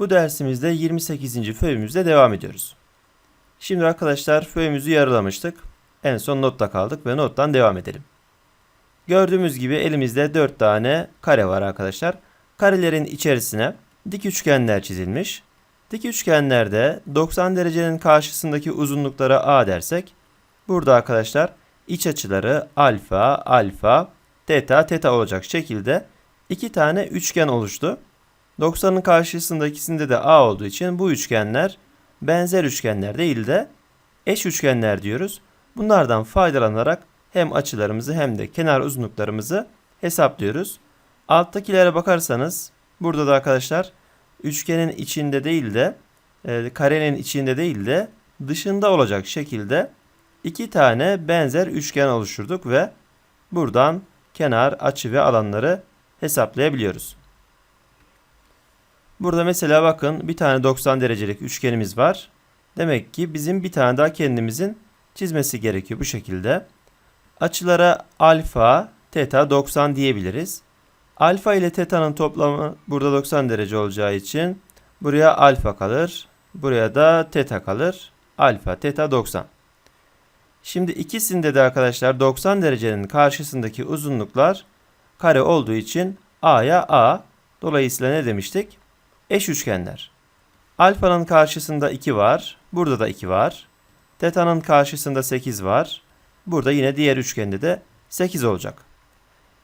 Bu dersimizde 28. föyümüzde devam ediyoruz. Şimdi arkadaşlar föyümüzü yarılamıştık. En son notta kaldık ve nottan devam edelim. Gördüğümüz gibi elimizde 4 tane kare var arkadaşlar. Karelerin içerisine dik üçgenler çizilmiş. Dik üçgenlerde 90 derecenin karşısındaki uzunluklara A dersek, burada arkadaşlar iç açıları alfa, alfa, teta, teta olacak şekilde iki tane üçgen oluştu. 90'ın karşısında ikisinde de A olduğu için bu üçgenler benzer üçgenler değil de eş üçgenler diyoruz. Bunlardan faydalanarak hem açılarımızı hem de kenar uzunluklarımızı hesaplıyoruz. Alttakilere bakarsanız burada da arkadaşlar üçgenin içinde değil de e, karenin içinde değil de dışında olacak şekilde iki tane benzer üçgen oluşturduk ve buradan kenar, açı ve alanları hesaplayabiliyoruz. Burada mesela bakın bir tane 90 derecelik üçgenimiz var. Demek ki bizim bir tane daha kendimizin çizmesi gerekiyor bu şekilde. Açılara alfa, teta 90 diyebiliriz. Alfa ile teta'nın toplamı burada 90 derece olacağı için buraya alfa kalır. Buraya da teta kalır. Alfa, teta 90. Şimdi ikisinde de arkadaşlar 90 derecenin karşısındaki uzunluklar kare olduğu için A'ya A. Dolayısıyla ne demiştik? Eş üçgenler. Alfanın karşısında 2 var. Burada da 2 var. Teta'nın karşısında 8 var. Burada yine diğer üçgende de 8 olacak.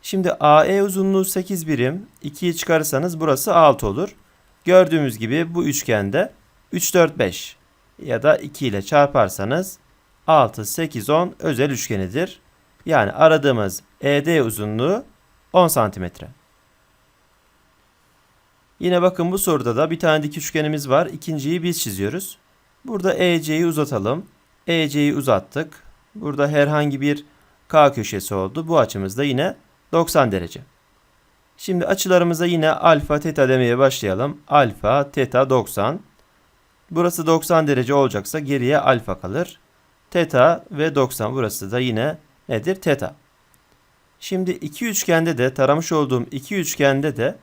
Şimdi AE uzunluğu 8 birim. 2'yi çıkarırsanız burası 6 olur. Gördüğümüz gibi bu üçgende 3, 4, 5 ya da 2 ile çarparsanız 6, 8, 10 özel üçgenidir. Yani aradığımız ED uzunluğu 10 santimetre. Yine bakın bu soruda da bir tane dik üçgenimiz var. İkinciyi biz çiziyoruz. Burada EC'yi uzatalım. EC'yi uzattık. Burada herhangi bir K köşesi oldu. Bu açımız da yine 90 derece. Şimdi açılarımıza yine alfa teta demeye başlayalım. Alfa teta 90. Burası 90 derece olacaksa geriye alfa kalır. Teta ve 90 burası da yine nedir? Teta. Şimdi iki üçgende de taramış olduğum iki üçgende de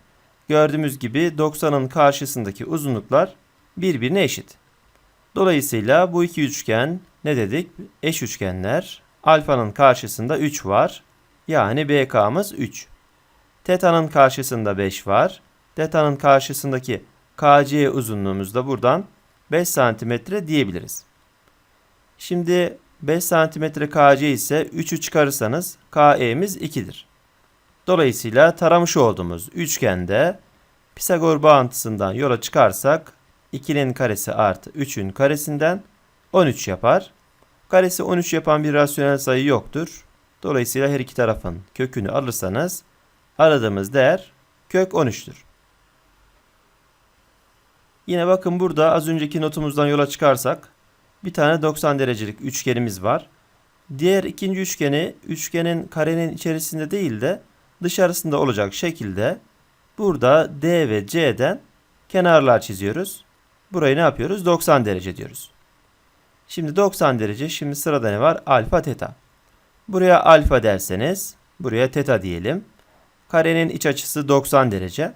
gördüğümüz gibi 90'ın karşısındaki uzunluklar birbirine eşit. Dolayısıyla bu iki üçgen ne dedik? Eş üçgenler. Alfanın karşısında 3 var. Yani BK'mız 3. Teta'nın karşısında 5 var. Teta'nın karşısındaki KC uzunluğumuz da buradan 5 santimetre diyebiliriz. Şimdi 5 santimetre KC ise 3'ü çıkarırsanız KE'miz 2'dir. Dolayısıyla taramış olduğumuz üçgende Pisagor bağıntısından yola çıkarsak 2'nin karesi artı 3'ün karesinden 13 yapar. Karesi 13 yapan bir rasyonel sayı yoktur. Dolayısıyla her iki tarafın kökünü alırsanız aradığımız değer kök 13'tür. Yine bakın burada az önceki notumuzdan yola çıkarsak bir tane 90 derecelik üçgenimiz var. Diğer ikinci üçgeni üçgenin karenin içerisinde değil de dışarısında olacak şekilde burada D ve C'den kenarlar çiziyoruz. Burayı ne yapıyoruz? 90 derece diyoruz. Şimdi 90 derece. Şimdi sırada ne var? Alfa teta. Buraya alfa derseniz buraya teta diyelim. Karenin iç açısı 90 derece.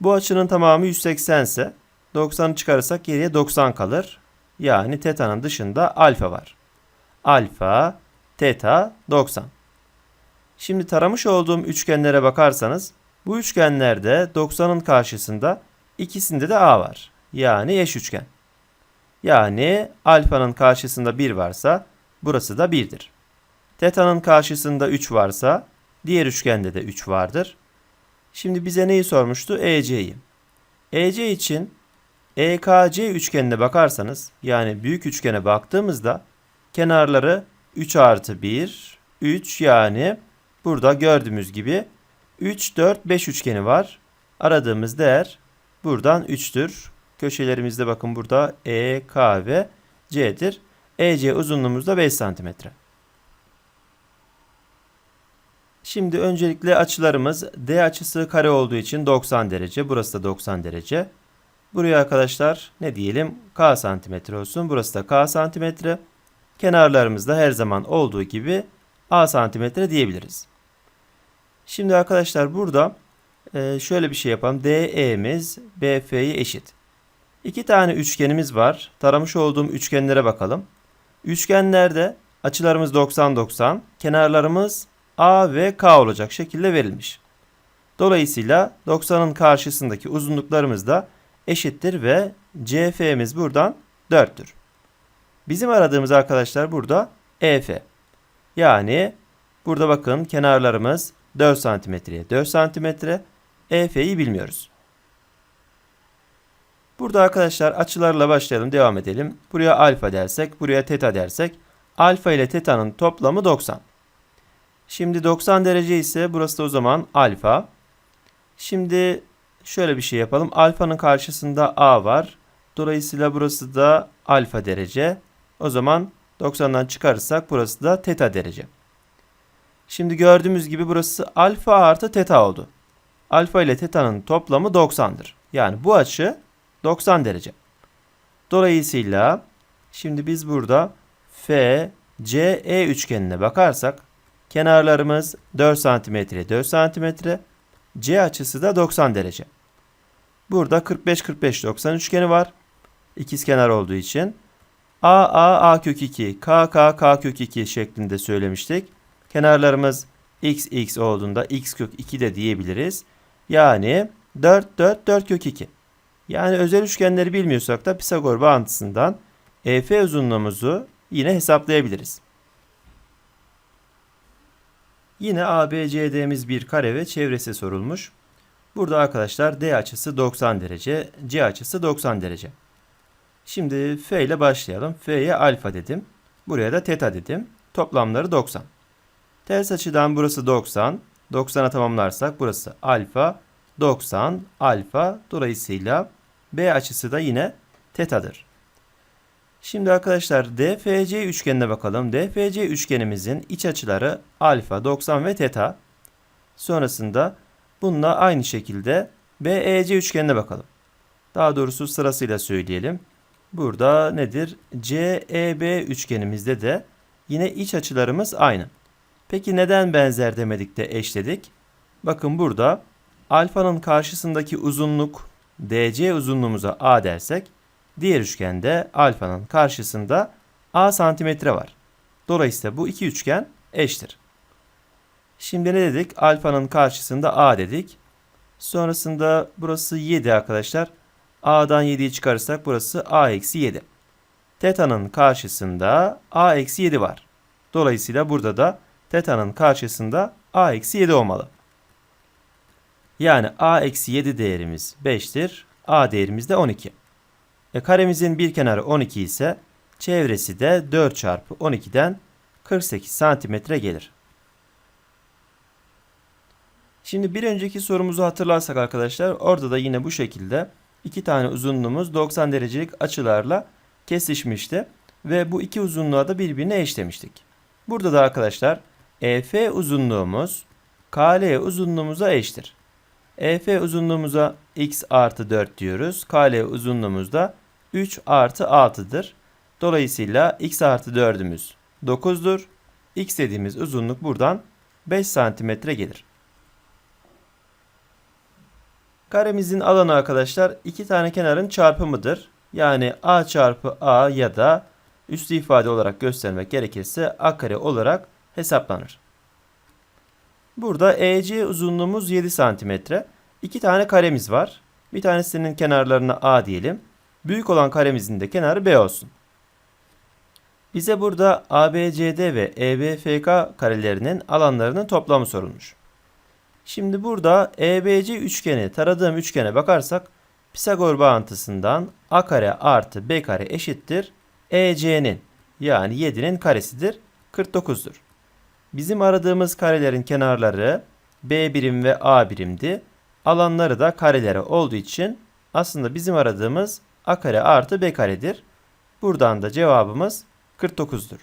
Bu açının tamamı 180 ise 90'ı çıkarırsak geriye 90 kalır. Yani teta'nın dışında alfa var. Alfa, teta 90. Şimdi taramış olduğum üçgenlere bakarsanız bu üçgenlerde 90'ın karşısında ikisinde de A var. Yani eş üçgen. Yani alfanın karşısında 1 varsa burası da 1'dir. Teta'nın karşısında 3 varsa diğer üçgende de 3 vardır. Şimdi bize neyi sormuştu? EC'yi. EC için EKC üçgenine bakarsanız yani büyük üçgene baktığımızda kenarları 3 artı 1, 3 yani burada gördüğümüz gibi 3, 4, 5 üçgeni var. Aradığımız değer buradan 3'tür. Köşelerimizde bakın burada E, K ve C'dir. EC uzunluğumuz da 5 santimetre. Şimdi öncelikle açılarımız D açısı kare olduğu için 90 derece. Burası da 90 derece. Buraya arkadaşlar ne diyelim? K santimetre olsun. Burası da K santimetre. Kenarlarımızda her zaman olduğu gibi A santimetre diyebiliriz. Şimdi arkadaşlar burada e, şöyle bir şey yapalım. DE'miz BF'ye eşit. İki tane üçgenimiz var. Taramış olduğum üçgenlere bakalım. Üçgenlerde açılarımız 90-90, kenarlarımız A ve K olacak şekilde verilmiş. Dolayısıyla 90'ın karşısındaki uzunluklarımız da eşittir ve CF'miz buradan 4'tür. Bizim aradığımız arkadaşlar burada EF. Yani burada bakın kenarlarımız 4 santimetreye 4 santimetre. EF'yi bilmiyoruz. Burada arkadaşlar açılarla başlayalım devam edelim. Buraya alfa dersek buraya teta dersek alfa ile teta'nın toplamı 90. Şimdi 90 derece ise burası da o zaman alfa. Şimdi şöyle bir şey yapalım. Alfanın karşısında A var. Dolayısıyla burası da alfa derece. O zaman 90'dan çıkarırsak burası da teta derece. Şimdi gördüğümüz gibi burası alfa artı teta oldu. Alfa ile teta'nın toplamı 90'dır. Yani bu açı 90 derece. Dolayısıyla şimdi biz burada F, C, E üçgenine bakarsak kenarlarımız 4 cm 4 cm, C açısı da 90 derece. Burada 45-45-90 üçgeni var. İkizkenar olduğu için. A, A, kök 2, K, K, K kök 2 şeklinde söylemiştik. Kenarlarımız x, x olduğunda x kök 2 de diyebiliriz. Yani 4, 4, 4 kök 2. Yani özel üçgenleri bilmiyorsak da Pisagor bağıntısından EF uzunluğumuzu yine hesaplayabiliriz. Yine ABCD'miz bir kare ve çevresi sorulmuş. Burada arkadaşlar D açısı 90 derece, C açısı 90 derece. Şimdi F ile başlayalım. F'ye alfa dedim. Buraya da teta dedim. Toplamları 90. Ters açıdan burası 90. 90'a tamamlarsak burası alfa, 90, alfa. Dolayısıyla B açısı da yine tetadır. Şimdi arkadaşlar DFC üçgenine bakalım. DFC üçgenimizin iç açıları alfa, 90 ve teta. Sonrasında bununla aynı şekilde BEC üçgenine bakalım. Daha doğrusu sırasıyla söyleyelim. Burada nedir? CEB üçgenimizde de yine iç açılarımız aynı. Peki neden benzer demedik de eşledik? Bakın burada alfanın karşısındaki uzunluk DC uzunluğumuza A dersek diğer üçgende alfanın karşısında A santimetre var. Dolayısıyla bu iki üçgen eştir. Şimdi ne dedik? Alfanın karşısında A dedik. Sonrasında burası 7 arkadaşlar. A'dan 7'yi çıkarırsak burası A eksi 7. Teta'nın karşısında A eksi 7 var. Dolayısıyla burada da teta'nın karşısında A eksi 7 olmalı. Yani A eksi 7 değerimiz 5'tir. A değerimiz de 12. E, karemizin bir kenarı 12 ise çevresi de 4 çarpı 12'den 48 santimetre gelir. Şimdi bir önceki sorumuzu hatırlarsak arkadaşlar orada da yine bu şekilde iki tane uzunluğumuz 90 derecelik açılarla kesişmişti ve bu iki uzunluğa da birbirine eşlemiştik. Burada da arkadaşlar EF uzunluğumuz KL uzunluğumuza eşittir. EF uzunluğumuza x artı 4 diyoruz. KL uzunluğumuzda 3 artı 6'dır. Dolayısıyla x artı 4'ümüz 9'dur. X dediğimiz uzunluk buradan 5 santimetre gelir. Karemizin alanı arkadaşlar iki tane kenarın çarpımıdır. Yani a çarpı a ya da üslü ifade olarak göstermek gerekirse a kare olarak hesaplanır. Burada EC uzunluğumuz 7 santimetre. İki tane karemiz var. Bir tanesinin kenarlarına A diyelim. Büyük olan karemizin de kenarı B olsun. Bize burada ABCD ve EBFK karelerinin alanlarının toplamı sorulmuş. Şimdi burada EBC üçgeni taradığım üçgene bakarsak Pisagor bağıntısından A kare artı B kare eşittir EC'nin yani 7'nin karesidir 49'dur. Bizim aradığımız karelerin kenarları B birim ve A birimdi. Alanları da karelere olduğu için aslında bizim aradığımız A kare artı B karedir. Buradan da cevabımız 49'dur.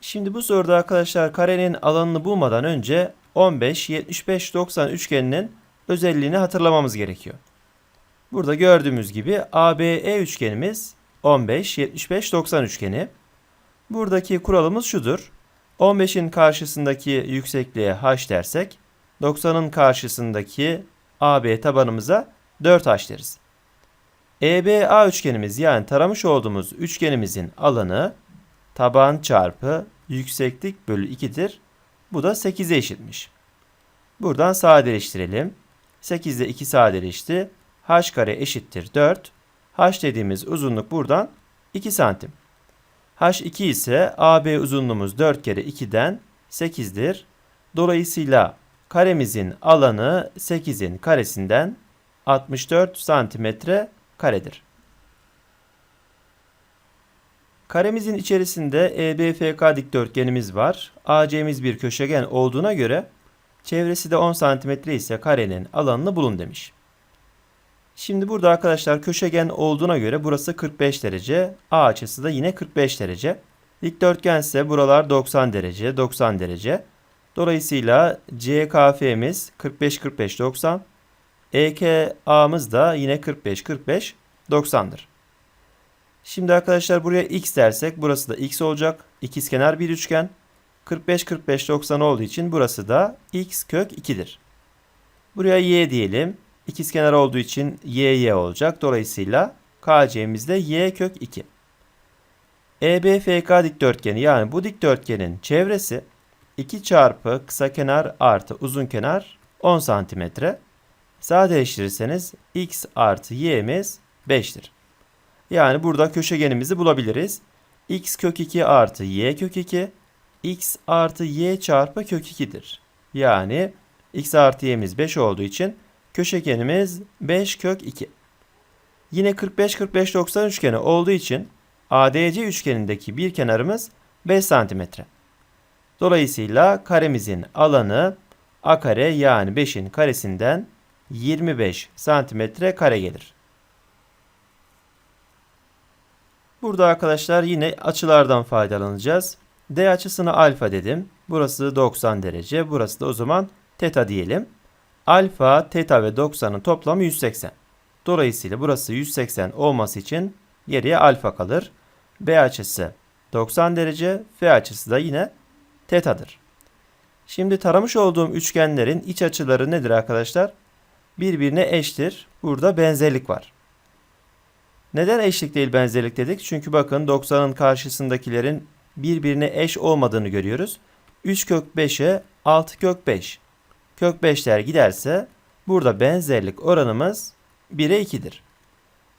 Şimdi bu soruda arkadaşlar karenin alanını bulmadan önce 15, 75, 90 üçgeninin özelliğini hatırlamamız gerekiyor. Burada gördüğümüz gibi ABE üçgenimiz 15, 75, 90 üçgeni. Buradaki kuralımız şudur. 15'in karşısındaki yüksekliğe h dersek 90'ın karşısındaki AB tabanımıza 4h deriz. EBA üçgenimiz yani taramış olduğumuz üçgenimizin alanı taban çarpı yükseklik bölü 2'dir. Bu da 8'e eşitmiş. Buradan sadeleştirelim. 8 ile 2 sadeleşti. h kare eşittir 4. h dediğimiz uzunluk buradan 2 santim. H2 ise AB uzunluğumuz 4 kere 2'den 8'dir. Dolayısıyla karemizin alanı 8'in karesinden 64 santimetre karedir. Karemizin içerisinde EBFK dikdörtgenimiz var. AC'miz bir köşegen olduğuna göre çevresi de 10 santimetre ise karenin alanını bulun demiş. Şimdi burada arkadaşlar köşegen olduğuna göre burası 45 derece. A açısı da yine 45 derece. Dikdörtgen ise buralar 90 derece, 90 derece. Dolayısıyla CKF'miz 45 45 90. EKA'mız da yine 45 45 90'dır. Şimdi arkadaşlar buraya x dersek burası da x olacak. İkizkenar bir üçgen. 45 45 90 olduğu için burası da x kök 2'dir. Buraya y diyelim. İkizkenar olduğu için y y olacak. Dolayısıyla KC'miz de y kök 2. EBFK dikdörtgeni yani bu dikdörtgenin çevresi 2 çarpı kısa kenar artı uzun kenar 10 santimetre. Sadeleştirirseniz x artı y'miz 5'tir. Yani burada köşegenimizi bulabiliriz. x kök 2 artı y kök 2 x artı y çarpı kök 2'dir. Yani x artı y'miz 5 olduğu için köşegenimiz 5 kök 2. Yine 45-45-90 üçgeni olduğu için ADC üçgenindeki bir kenarımız 5 santimetre. Dolayısıyla karemizin alanı a kare yani 5'in karesinden 25 santimetre kare gelir. Burada arkadaşlar yine açılardan faydalanacağız. D açısına alfa dedim. Burası 90 derece. Burası da o zaman teta diyelim. Alfa, teta ve 90'ın toplamı 180. Dolayısıyla burası 180 olması için geriye alfa kalır. B açısı 90 derece, F açısı da yine tetadır. Şimdi taramış olduğum üçgenlerin iç açıları nedir arkadaşlar? Birbirine eştir. Burada benzerlik var. Neden eşlik değil benzerlik dedik? Çünkü bakın 90'ın karşısındakilerin birbirine eş olmadığını görüyoruz. 3 kök 5'e 6 kök 5. Kök 5'ler giderse burada benzerlik oranımız 1'e 2'dir.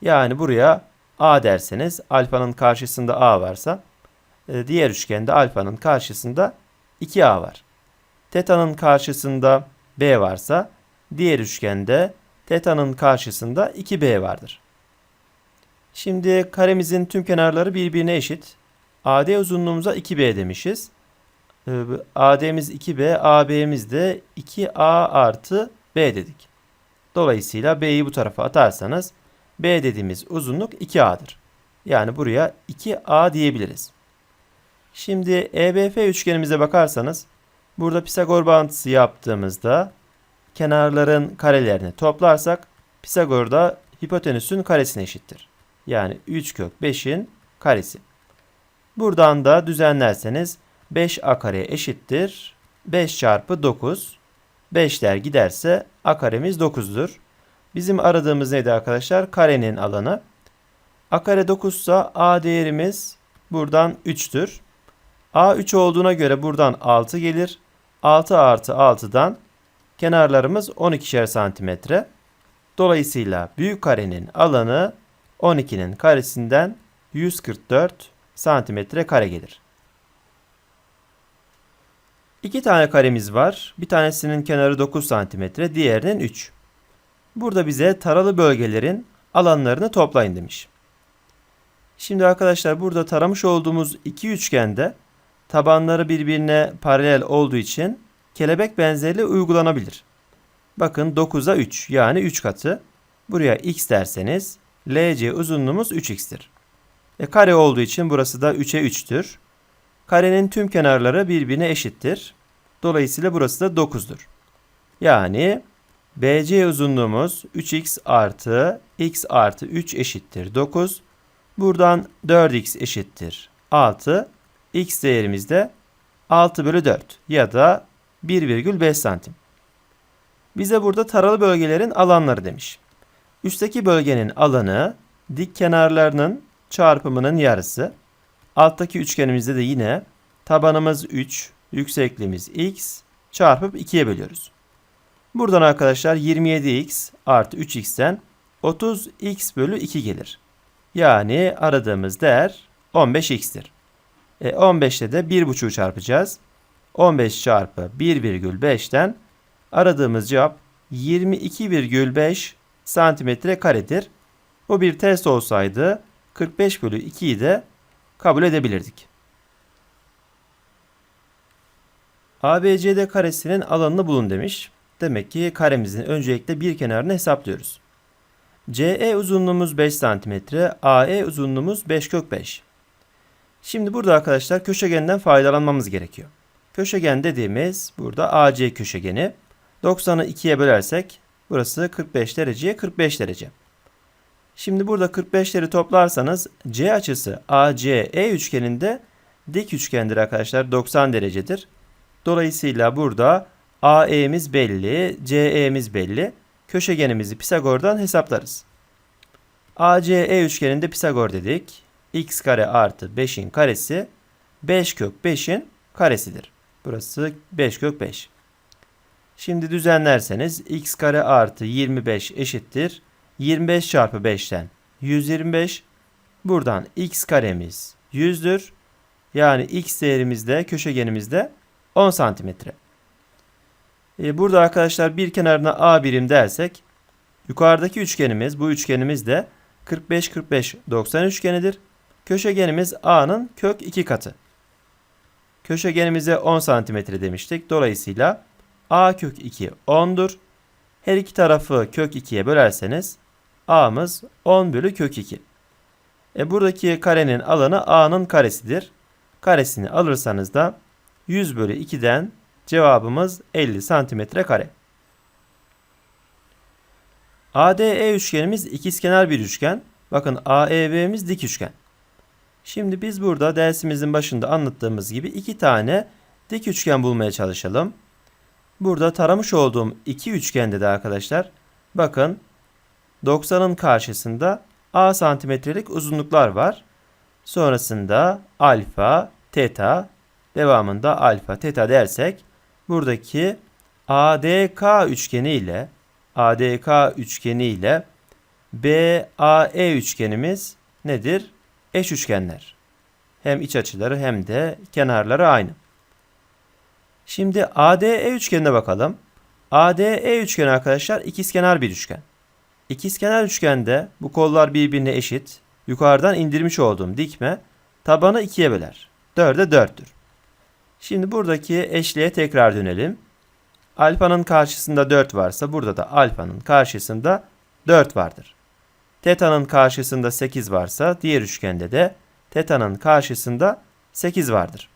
Yani buraya A derseniz alfanın karşısında A varsa e, diğer üçgende alfanın karşısında 2A var. Teta'nın karşısında B varsa diğer üçgende teta'nın karşısında 2B vardır. Şimdi karemizin tüm kenarları birbirine eşit. AD uzunluğumuza 2B demişiz. Ee, AD'miz 2B, AB'miz de 2A artı B dedik. Dolayısıyla B'yi bu tarafa atarsanız B dediğimiz uzunluk 2A'dır. Yani buraya 2A diyebiliriz. Şimdi EBF üçgenimize bakarsanız burada Pisagor bağıntısı yaptığımızda kenarların karelerini toplarsak Pisagor da hipotenüsün karesine eşittir. Yani 3 kök 5'in karesi. Buradan da düzenlerseniz 5a kare eşittir. 5 çarpı 9. 5'ler giderse a karemiz 9'dur. Bizim aradığımız neydi arkadaşlar? Karenin alanı. a kare 9 ise a değerimiz buradan 3'tür. a 3 olduğuna göre buradan 6 gelir. 6 artı 6'dan kenarlarımız 12'şer santimetre. Dolayısıyla büyük karenin alanı 12'nin karesinden 144 santimetre kare gelir. İki tane karemiz var. Bir tanesinin kenarı 9 santimetre, diğerinin 3. Burada bize taralı bölgelerin alanlarını toplayın demiş. Şimdi arkadaşlar burada taramış olduğumuz iki üçgende tabanları birbirine paralel olduğu için kelebek benzerliği uygulanabilir. Bakın 9'a 3 yani 3 katı. Buraya x derseniz LC uzunluğumuz 3x'tir. E, kare olduğu için burası da 3'e 3'tür. Karenin tüm kenarları birbirine eşittir. Dolayısıyla burası da 9'dur. Yani BC uzunluğumuz 3x artı x artı 3 eşittir 9. Buradan 4x eşittir 6. x değerimiz de 6 bölü 4 ya da 1,5 santim. Bize burada taralı bölgelerin alanları demiş. Üstteki bölgenin alanı dik kenarlarının çarpımının yarısı. Alttaki üçgenimizde de yine tabanımız 3, yüksekliğimiz x çarpıp 2'ye bölüyoruz. Buradan arkadaşlar 27x artı 3x'ten 30x bölü 2 gelir. Yani aradığımız değer 15x'tir. E 15'te de 1,5'u çarpacağız. 15 çarpı 1,5'ten aradığımız cevap 22,5 santimetre karedir. Bu bir test olsaydı 45 bölü 2'yi de kabul edebilirdik. ABCD karesinin alanını bulun demiş. Demek ki karemizin öncelikle bir kenarını hesaplıyoruz. CE uzunluğumuz 5 cm, AE uzunluğumuz 5 kök 5. Şimdi burada arkadaşlar köşegenden faydalanmamız gerekiyor. Köşegen dediğimiz burada AC köşegeni. 90'ı 2'ye bölersek burası 45 dereceye 45 derece. Şimdi burada 45'leri toplarsanız C açısı ACE üçgeninde dik üçgendir arkadaşlar 90 derecedir. Dolayısıyla burada AE'miz belli, CE'miz belli. Köşegenimizi Pisagor'dan hesaplarız. ACE üçgeninde Pisagor dedik. x kare artı 5'in karesi 5 kök 5'in karesidir. Burası 5 kök 5. Şimdi düzenlerseniz x kare artı 25 eşittir. 25 çarpı 5'ten 125. Buradan x karemiz 100'dür. Yani x değerimizde köşegenimizde 10 santimetre. E, burada arkadaşlar bir kenarına a birim dersek yukarıdaki üçgenimiz bu üçgenimiz de 45 45 90 üçgenidir. Köşegenimiz a'nın kök 2 katı. Köşegenimize 10 santimetre demiştik. Dolayısıyla a kök 2 10'dur. Her iki tarafı kök 2'ye bölerseniz a'mız 10 bölü kök 2. E buradaki karenin alanı a'nın karesidir. Karesini alırsanız da 100 bölü 2'den cevabımız 50 santimetre kare. ADE üçgenimiz ikizkenar bir üçgen. Bakın AEB'miz dik üçgen. Şimdi biz burada dersimizin başında anlattığımız gibi iki tane dik üçgen bulmaya çalışalım. Burada taramış olduğum iki üçgende de arkadaşlar bakın 90'ın karşısında A santimetrelik uzunluklar var. Sonrasında alfa, teta, devamında alfa, teta dersek buradaki ADK üçgeni ile ADK üçgeni ile BAE üçgenimiz nedir? Eş üçgenler. Hem iç açıları hem de kenarları aynı. Şimdi ADE üçgenine bakalım. ADE üçgeni arkadaşlar ikizkenar bir üçgen. İkizkenar üçgende bu kollar birbirine eşit. Yukarıdan indirmiş olduğum dikme tabanı ikiye böler. 4'e 4'tür. Şimdi buradaki eşliğe tekrar dönelim. Alfanın karşısında 4 varsa burada da alfanın karşısında 4 vardır. Teta'nın karşısında 8 varsa diğer üçgende de teta'nın karşısında 8 vardır.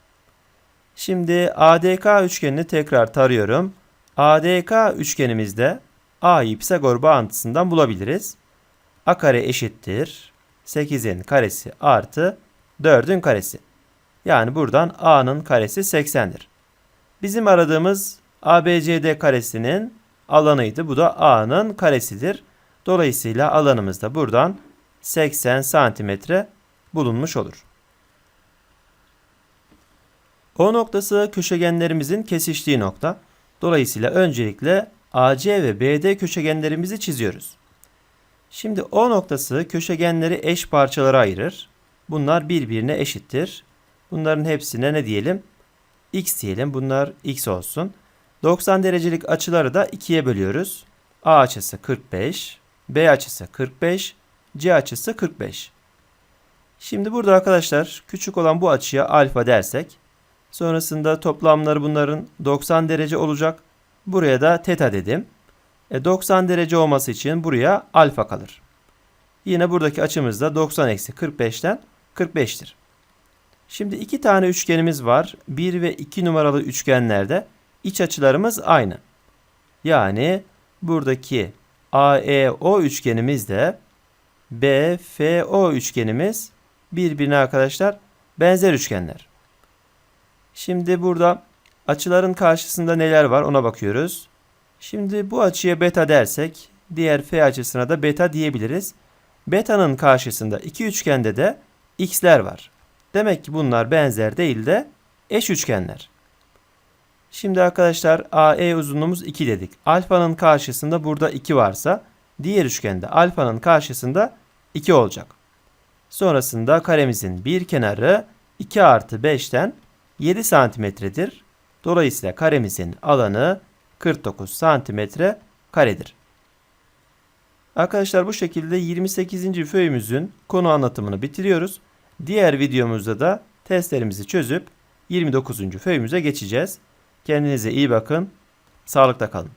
Şimdi ADK üçgenini tekrar tarıyorum. ADK üçgenimizde A'yı Pisagor bağıntısından bulabiliriz. A kare eşittir 8'in karesi artı 4'ün karesi. Yani buradan A'nın karesi 80'dir. Bizim aradığımız ABCD karesinin alanıydı. Bu da A'nın karesidir. Dolayısıyla alanımız da buradan 80 santimetre bulunmuş olur. O noktası köşegenlerimizin kesiştiği nokta. Dolayısıyla öncelikle AC ve BD köşegenlerimizi çiziyoruz. Şimdi O noktası köşegenleri eş parçalara ayırır. Bunlar birbirine eşittir. Bunların hepsine ne diyelim? X diyelim. Bunlar X olsun. 90 derecelik açıları da 2'ye bölüyoruz. A açısı 45, B açısı 45, C açısı 45. Şimdi burada arkadaşlar küçük olan bu açıya alfa dersek sonrasında toplamları bunların 90 derece olacak. Buraya da teta dedim. E 90 derece olması için buraya alfa kalır. Yine buradaki açımız da 90 eksi 45'ten 45'tir. Şimdi iki tane üçgenimiz var. 1 ve 2 numaralı üçgenlerde iç açılarımız aynı. Yani buradaki AEO üçgenimiz de BFO üçgenimiz birbirine arkadaşlar benzer üçgenler. Şimdi burada açıların karşısında neler var ona bakıyoruz. Şimdi bu açıya beta dersek diğer F açısına da beta diyebiliriz. Beta'nın karşısında iki üçgende de x'ler var. Demek ki bunlar benzer değil de eş üçgenler. Şimdi arkadaşlar AE uzunluğumuz 2 dedik. Alfanın karşısında burada 2 varsa diğer üçgende alfanın karşısında 2 olacak. Sonrasında karemizin bir kenarı 2 artı 5'ten 7 santimetredir. Dolayısıyla karemizin alanı 49 santimetre karedir. Arkadaşlar bu şekilde 28. föyümüzün konu anlatımını bitiriyoruz. Diğer videomuzda da testlerimizi çözüp 29. föyümüze geçeceğiz. Kendinize iyi bakın. Sağlıkta kalın.